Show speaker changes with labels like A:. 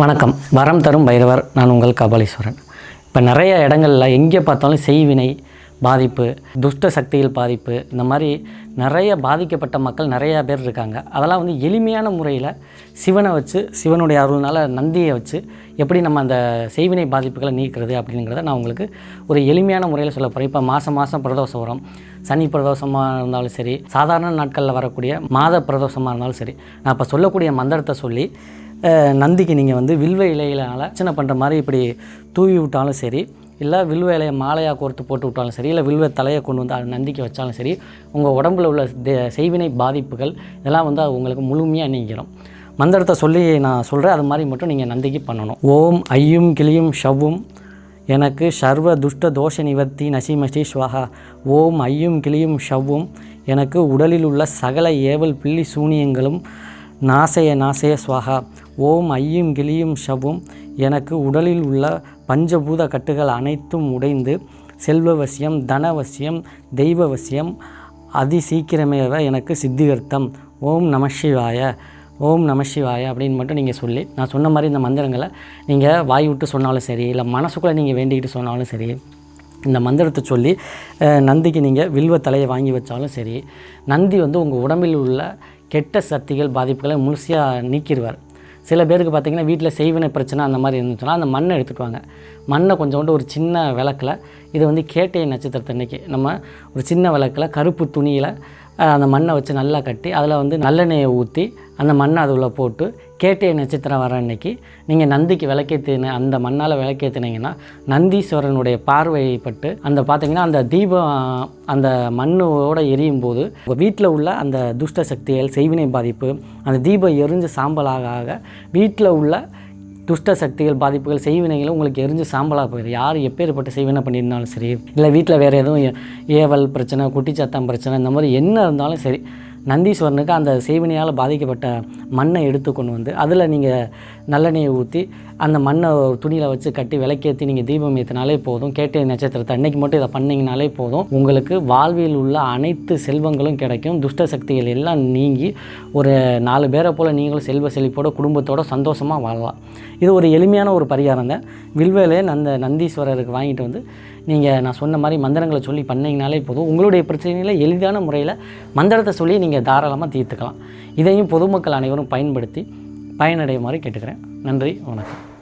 A: வணக்கம். வரம் தரும் பைரவர் நான் உங்கள் கபாலீஸ்வரன். இப்போ நிறைய இடங்களில் எங்கே பார்த்தாலும் செய்வினை பாதிப்பு துஷ்ட சக்தியில் பாதிப்பு இந்த மாதிரி நிறைய பாதிக்கப்பட்ட மக்கள் நிறையா பேர் இருக்காங்க. அதெல்லாம் வந்து எளிமையான முறையில் சிவனை வச்சு சிவனுடைய அருள்னால் நந்தியை வச்சு எப்படி நம்ம அந்த செய்வினை பாதிப்புகளை நீக்கிறது அப்படிங்கிறத நான் உங்களுக்கு ஒரு எளிமையான முறையில் சொல்ல போகிறேன் இப்போ மாதம் மாதம் பிரதோஷம் வரும் சனி பிரதோஷமாக இருந்தாலும் சரி சாதாரண நாட்களில் வரக்கூடிய மாத பிரதோஷமாக இருந்தாலும் சரி நான் இப்போ சொல்லக்கூடிய மந்திரத்தை சொல்லி நந்திக்கு நீங்கள் வந்து வில்வ இலைகளால் அர்ச்சனை பண்ணுற மாதிரி இப்படி தூவி விட்டாலும் சரி இல்லை வில்வ இலையை மாலையாக கோர்த்து போட்டு விட்டாலும் சரி இல்லை வில்வ தலையை கொண்டு வந்து அதை நந்திக்கு வச்சாலும் சரி உங்கள் உடம்புல உள்ள தே- செய்வினை பாதிப்புகள் இதெல்லாம் வந்து அது உங்களுக்கு முழுமையாக நீங்கிடும் மந்திரத்தை சொல்லி நான் சொல்கிறேன் அது மாதிரி மட்டும் நீங்கள் நந்திக்கு பண்ணணும். ஓம் ஐயும் கிளியும் ஷவ்வும் எனக்கு சர்வ துஷ்ட தோஷ நிவர்த்தி நசிமசி ஸ்வஹா. ஓம் ஐயும் கிளியும் ஷவ்வும் எனக்கு உடலில் உள்ள சகல ஏவல் பில்லி சூனியங்களும் நாசைய நாசைய ஸ்வஹா. ஓம் ஐயும் கிளியும் ஷவ்வும் எனக்கு உடலில் உள்ள பஞ்சபூத கட்டுகள் அனைத்தும் உடைந்து செல்வவசியம் தனவசியம் தெய்வவசியம் அதி சீக்கிரமேவ எனக்கு சித்திகர்த்தம். ஓம் நம சிவாய. ஓம் நம சிவாய அப்படின்னு மட்டும் நீங்கள் சொல்லி நான் சொன்ன மாதிரி இந்த மந்திரங்களை நீங்கள் வாய் விட்டு சொன்னாலும் சரி இல்லை மனசுக்குள்ளே நீங்கள் வேண்டிக்கிட்டு சொன்னாலும் சரி இந்த மந்திரத்தை சொல்லி நந்திக்கு நீங்கள் வில்வ தலையை வாங்கி வச்சாலும் சரி நந்தி வந்து உங்கள் உடம்பில் உள்ள கெட்ட சக்திகள் பாதிப்புகளை முழுசியாக நீக்கிடுவார். சில பேருக்கு பார்த்திங்கன்னா வீட்டில் செய்வினை பிரச்சனை அந்த மாதிரி இருந்துச்சுன்னா அந்த மண்ணை எடுத்துக்குவாங்க. மண்ணை கொஞ்சோண்டு ஒரு சின்ன விளக்கில் இது வந்து கேட்டை நட்சத்திரத்தன்னைக்கு நம்ம ஒரு சின்ன விளக்கில் கருப்பு துணியில் அந்த மண்ணை வச்சு நல்லா கட்டி அதில் வந்து நல்லெண்ணெயை ஊற்றி அந்த மண்ணை அதுக்குள்ளே போட்டு கேட்டே நட்சத்திரம் வர அன்னைக்கு நீங்கள் நந்திக்கு விளக்கேற்றின அந்த மண்ணால் விளக்கேற்றினீங்கன்னா நந்தீஸ்வரனுடைய பார்வைப்பட்டு அந்த பார்த்திங்கன்னா அந்த தீபம் அந்த மண்ணோடு எரியும் போது உங்கள் வீட்டில் உள்ள அந்த துஷ்ட சக்திகள் செய்வினை பாதிப்பு அந்த தீபம் எரிஞ்சு சாம்பலாக ஆக வீட்டில் உள்ள துஷ்ட சக்திகள் பாதிப்புகள் செய்வினைகளும் உங்களுக்கு எரிஞ்சு சாம்பலாக போயிடும். யார் எப்பேற்பட்ட செய்வினை பண்ணியிருந்தாலும் சரி. இல்லை வீட்டில் வேறு எதுவும் ஏ- ஏவல் பிரச்சனை குட்டிச்சத்தம் பிரச்சனை இந்த மாதிரி என்ன இருந்தாலும் சரி நந்தீஸ்வரனுக்கு அந்த செய்வினையால் பாதிக்கப்பட்ட மண்ணை எடுத்து கொண்டு வந்து அதில் நீங்கள் நல்லெண்ணெயை ஊற்றி அந்த மண்ணை ஒரு துணியில் வச்சு கட்டி விளக்கேற்றி நீங்கள் தீபம் ஏற்றினாலே போதும். கேட்டை நட்சத்திரத்தை அன்னைக்கு மட்டும் இதை பண்ணிங்கனாலே போதும். உங்களுக்கு வாழ்வில் உள்ள அனைத்து செல்வங்களும் கிடைக்கும். துஷ்ட சக்திகள் எல்லாம் நீங்கி ஒரு நாலு பேரை போல் நீங்களும் செல்வ செழிப்போட குடும்பத்தோட சந்தோஷமாக வாழலாம். இது ஒரு எளிமையான ஒரு பரிகாரம் தான். வில்வேலே அந்த நந்தீஸ்வரருக்கு வாங்கிட்டு வந்து நீங்கள் நான் சொன்ன மாதிரி மந்திரங்களை சொல்லி பண்ணிங்கனாலே போதும். உங்களுடைய பிரச்சனையில் எளிதான முறையில் மந்திரத்தை சொல்லி நீங்கள் தாராளமாக தீர்த்துக்கலாம். இதையும் பொதுமக்கள் அனைவரும் பயன்படுத்தி பயனடையுமாறு கேட்டுக்கிறேன். நன்றி வணக்கம்.